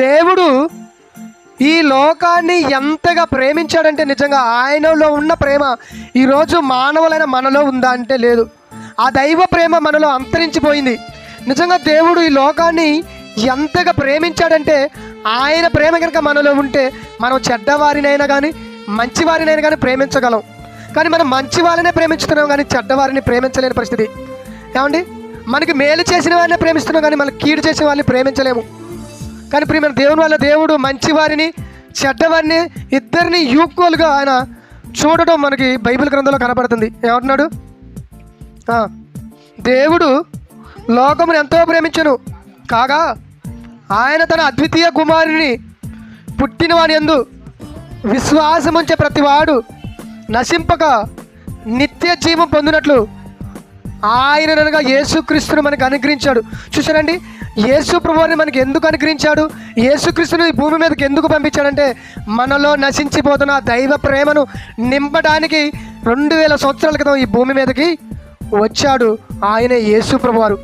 దేవుడు ఈ లోకాన్ని ఎంతగా ప్రేమించాడంటే నిజంగా ఆయనలో ఉన్న ప్రేమ ఈరోజు మానవులైన మనలో ఉందా అంటే లేదు. ఆ దైవ ప్రేమ మనలో అంతరించిపోయింది. నిజంగా దేవుడు ఈ లోకాన్ని ఎంతగా ప్రేమించాడంటే ఆయన ప్రేమ కనుక మనలో ఉంటే మనం చెడ్డవారినైనా కానీ మంచివారినైనా కానీ ప్రేమించగలం. కానీ మనం మంచి వాళ్ళనే ప్రేమించుతున్నాం కానీ చెడ్డవారిని ప్రేమించలేని పరిస్థితి. ఏమండి? మనకి మేలు చేసిన వారిని ప్రేమిస్తున్నాం కానీ మనకి కీడు చేసిన వాళ్ళని ప్రేమించలేము. కానీ ప్రియమైన దేవుని వల్ల దేవుడు మంచివారిని చెడ్డవారిని ఇద్దరిని ఈక్వల్గా ఆయన చూడటం మనకి బైబిల్ గ్రంథంలో కనపడుతుంది ఏమంటున్నాడు? దేవుడు లోకమును ఎంతో ప్రేమించను. కాగా ఆయన తన అద్వితీయ కుమారుని పుట్టిన వాని ఎందు విశ్వాసముంచే ప్రతివాడు నశింపక నిత్య జీవం పొందినట్లు ఆయన అనగా యేసుక్రీస్తుని మనకు అనుగ్రహించాడు. చూసారండి యేసు ప్రభువుని మనకి ఎందుకు అనుగ్రహించాడు? యేసుక్రీస్తుని ఈ భూమి మీదకి ఎందుకు పంపించాడంటే మనలో నశించిపోతున్న దైవ ప్రేమను నింపడానికి రెండు వేల సంవత్సరాల క్రితం ఈ భూమి మీదకి వచ్చాడు ఆయన యేసు ప్రభువారు.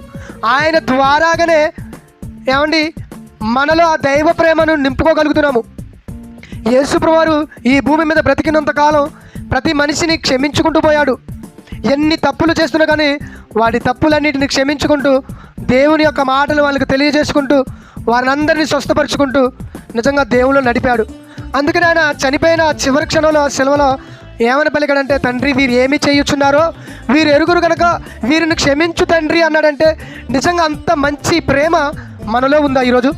ఆయన ద్వారాగానే ఏమండి? మనలో ఆ దైవ ప్రేమను నింపుకోగలుగుతున్నాము. యేసుప్రవారు ఈ భూమి మీద బ్రతికినంతకాలం ప్రతి మనిషిని క్షమించుకుంటూ పోయాడు. ఎన్ని తప్పులు చేస్తున్నా కానీ వాడి తప్పులన్నిటిని క్షమించుకుంటూ దేవుని యొక్క మాటలు వాళ్ళకి తెలియజేసుకుంటూ వారిని అందరినీ స్వస్థపరుచుకుంటూ నిజంగా దేవుళ్ళు నడిపాడు. అందుకని ఆయన చనిపోయిన చివరి క్షణంలో సెలవులో ఏమని పలికాడంటే తండ్రి వీరు ఏమి చేయుచున్నారో వీరు ఎరుగురు కనుక వీరిని క్షమించు తండ్రి అన్నాడంటే నిజంగా అంత మంచి ప్రేమ మనలో ఉందా ఈరోజు?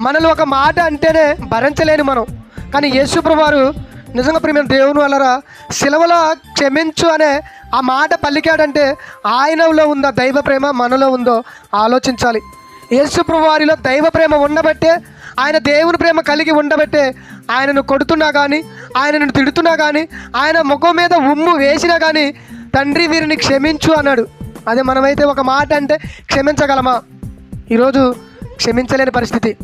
మనలో ఒక మాట అంటేనే భరించలేని మనం. కానీ యేసుప్రభు వారు నిజంగా ప్రేమ దేవుని వలన శిలవలో క్షమించు అనే ఆ మాట పలికాడంటే ఆయనలో ఉందా దైవ ప్రేమ మనలో ఉందో ఆలోచించాలి. యేసుప్రభు వారిలో దైవ ప్రేమ ఉండబట్టే ఆయన దేవుని ప్రేమ కలిగి ఉండబట్టే ఆయనను కొడుతున్నా కానీ ఆయనను తిడుతున్నా కానీ ఆయన ముఖం మీద ఉమ్ము వేసినా కానీ తండ్రి వీరిని క్షమించు అన్నాడు. అదే మనమైతే ఒక మాట అంటే క్షమించగలమా? ఈరోజు క్షమించలేని పరిస్థితి.